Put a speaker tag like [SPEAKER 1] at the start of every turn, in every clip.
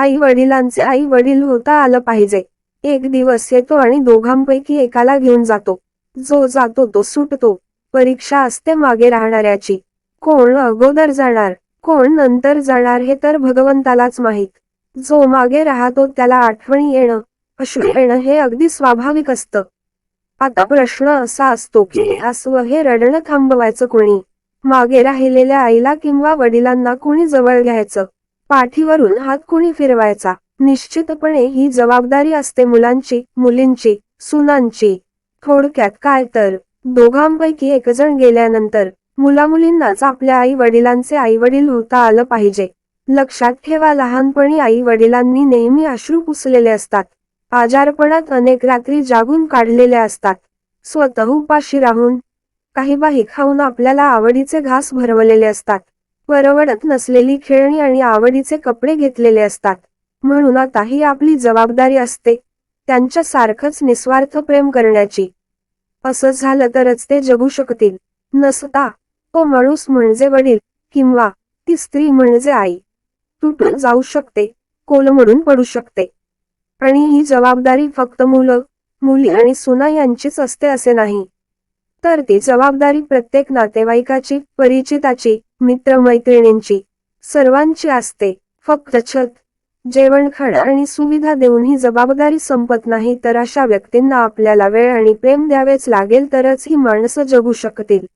[SPEAKER 1] आई वडिलांचे आई वडील होता आलं पाहिजे. एक दिवस येतो आणि दोघांपैकी एकाला घेऊन जातो. जो जातो तो सुटतो. परीक्षा असते मागे राहणाऱ्याची. कोण अगोदर जाणार कोण नंतर जाणार हे तर भगवंतालाच माहीत. जो मागे राहतो त्याला आठवणी येणं अश्रू येणं हे अगदी स्वाभाविक असतं. आता प्रश्न असा असतो की अस्व हे रडणं थांबवायचं कोणी? मागे राहिलेल्या आईला किंवा वडिलांना कोणी जवळ घ्यायचं? पाठीवरून हात कोणी फिरवायचा? निश्चितपणे ही जबाबदारी असते मुलांची मुलींची सुनांची. थोडक्यात काय तर? दोघांपैकी एकजण गेल्यानंतर मुलामुलींनाच आपल्या आई वडिलांचे आई वडील होता आलं पाहिजे. लक्षात ठेवा लहानपणी आई वडिलांनी नेहमी अश्रू पुसलेले असतात. आजारपणात अनेक रात्री जागून काढलेल्या असतात. स्वतः उपाशी राहून काही बाही खाऊन आपल्याला आवडीचे घास भरवलेले असतात. परवडत नसलेली खेळणी आणि आवडीचे कपडे घेतलेले असतात. म्हणून आता ही आपली जबाबदारी असते. त्यांच्या सारखंच निस्वार्थ प्रेम करण्याची. असं झालं तरच ते जगू शकतील. नसता तो माणूस म्हणजे वडील किंवा ती स्त्री म्हणजे आई. तुटून जाऊ शकते कोलमडून पडू शकते. आणि ही जबाबदारी फक्त मुलं मुली आणि सुना यांचीच असते असे नाही. तर ती जबाबदारी प्रत्येक नातेवाईकाची परिचिताची मित्रमैत्रिणींची सर्वांची असते. फक्त छत जेवण आणि सुविधा देऊन ही जबाबदारी संपत नाही तर अशा व्यक्तींना आपल्याला वेळ आणि प्रेम द्यावेच लागेल तरच ही माणसं जगू शकतील.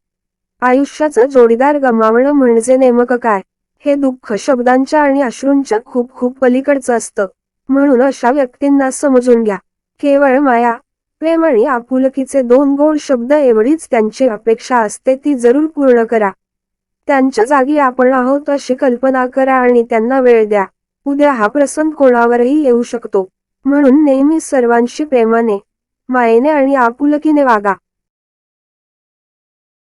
[SPEAKER 1] आयुष्याचं जोडीदार गमावणं म्हणजे नेमकं काय? हे दुःख शब्दांच्या आणि अश्रूंच्या खूप खूप पलीकडचं असतं. म्हणून अशा व्यक्तींना समजून घ्या. केवळ माया प्रेम आणि आपुलकीचे दोन गोड शब्द एवढीच त्यांची अपेक्षा असते ती जरूर पूर्ण करा. त्यांच्या जागी आपण आहोत अशी कल्पना करा आणि त्यांना वेळ द्या. उद्या हा प्रसंग कोणावरही येऊ शकतो. म्हणून नेहमी सर्वांशी प्रेमाने मायेने आणि आपुलकीने वागा.